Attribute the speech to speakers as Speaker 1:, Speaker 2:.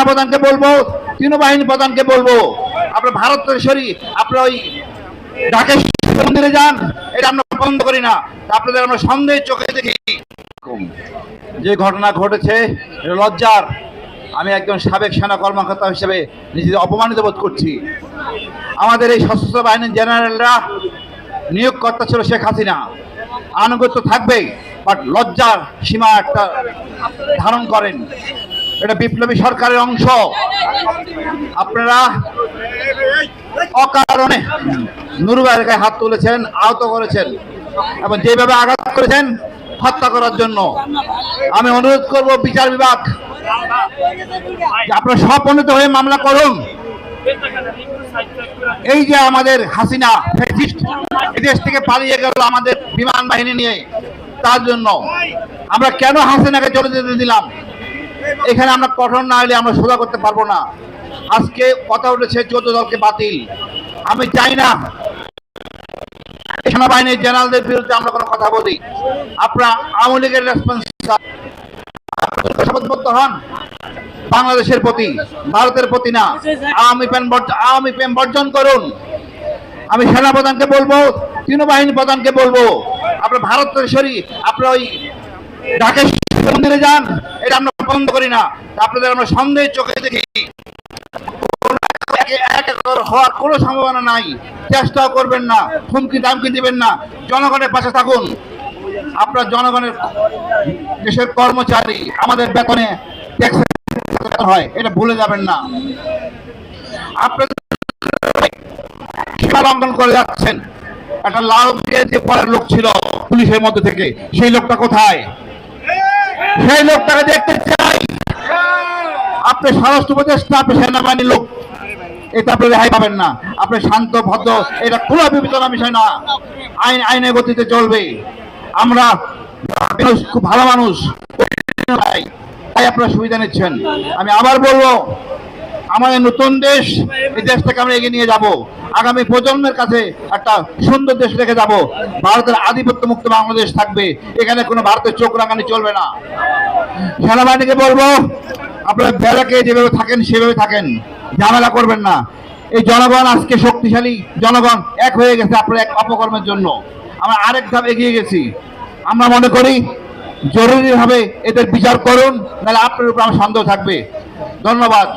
Speaker 1: সেনাপ্রধানকে বলব, তৃণবাহিনী প্রধানকে বলব, আপনার ভারতেশ্বরী আপনার ওই ঢাকেশ্বর মন্দিরে যান, এটা আমরা বন্ধ করি না আপনাদের আমরা সন্দেহের চোখে দেখি। যে ঘটনা ঘটেছে লজ্জার। আমি একজন সাবেক সেনা কর্মকর্তা হিসেবে নিজেদের অপমানিত বোধ করছি। আমাদের এই সশস্ত্র বাহিনীর জেনারেলরা নিয়োগকর্তা ছিল শেখ হাসিনা। আনুগত্য থাকবেই, বাট লজ্জার সীমা একটা ধারণ করেন। এটা বিপ্লবী সরকারের অংশ। আপনারা অকারণে নুরুবাইয়ের গায়ে হাত তুলেছেন, আহত করেছেন এবং যেভাবে আঘাত করেছেন, হত্যা করার জন্য। আমি অনুরোধ করব বিচার বিভাগ আপনারা স্বপন্নিত হয়ে মামলা করুন। এই যে আমাদের হাসিনা বিদেশ থেকে পালিয়ে গেল আমাদের বিমান বাহিনী নিয়ে, তার জন্য আমরা কেন হাসিনাকে চলে যেতে দিলাম? এখানে আমরা কঠোর না হলে আমরা সোজা করতে পারব না। আজকে কথা উঠেছে চোদ্দ দলকে বাতিল। আমি চাই না সেনাবাহিনীর জেনারেলদের বিরুদ্ধে আমরা কোনো কথা বলি। আপনারা আওয়ামী লীগের রেসপন্স হন। বাংলাদেশের প্রতি, ভারতের প্রতি না। আওয়ামী প্রেম আওয়ামী প্রেম বর্জন করুন। আমি সেনাপ্রধানকে বলব, তৃণবাহিনী প্রধানকে বলব, আপনার ভারতেশ্বরী আপনার ওই ঢাকেশ্বর মন্দিরে যান, এটা আমরা বন্ধ করি না। আপনাদের আমরা সন্দেহের চোখে দেখি। হওয়ার কোনো সম্ভাবনা নাই। চেষ্টাও করবেন না, হুমকি দামকি দিবেন না। জনগণের পাশে থাকুন। আপনার জনগণের দেশের কর্মচারী আমাদের বেতনে হয়, এটা ভুলে যাবেন না। লঙ্ঘন করে যাচ্ছেন। একটা লাল যে পরের লোক ছিল পুলিশের মধ্যে থেকে, সেই লোকটা কোথায়? সেই লোকটাকে দেখতে আপনি স্বরাষ্ট্র উপদেষ্টা, আপনি সেনাবাহিনীর লোক। এটা আপনি রেহাই পাবেন না। আপনি শান্ত, ভদ্র, এটা কোনো বিবেচনা বিষয় না। আইন আইনের গতিতে চলবে। আমরা খুব ভালো মানুষ। তাই আপনারা সুবিধা নিচ্ছেন। আমি আবার বলব, আমাদের নতুন দেশ, এই দেশটাকে আমরা এগিয়ে নিয়ে যাব। আগামী প্রজন্মের কাছে একটা সুন্দর দেশ রেখে যাব। ভারতের আধিপত্য মুক্ত বাংলাদেশ থাকবে। এখানে কোনো ভারতের চোখ রাঙানি চলবে না। সেনাবাহিনীকে বলব আপনারা বেলাকে যেভাবে থাকেন, সেভাবে থাকেন। ঝামেলা করবেন না। এই জনগণ আজকে শক্তিশালী। জনগণ এক হয়ে গেছে আপনার এক অপকর্মের জন্য। আমরা আরেক ধাপ এগিয়ে গেছি। আমরা মনে করি জরুরিভাবে এদের বিচার করুন, নাহলে আপনার উপর আমার সন্দেহ থাকবে। ধন্যবাদ।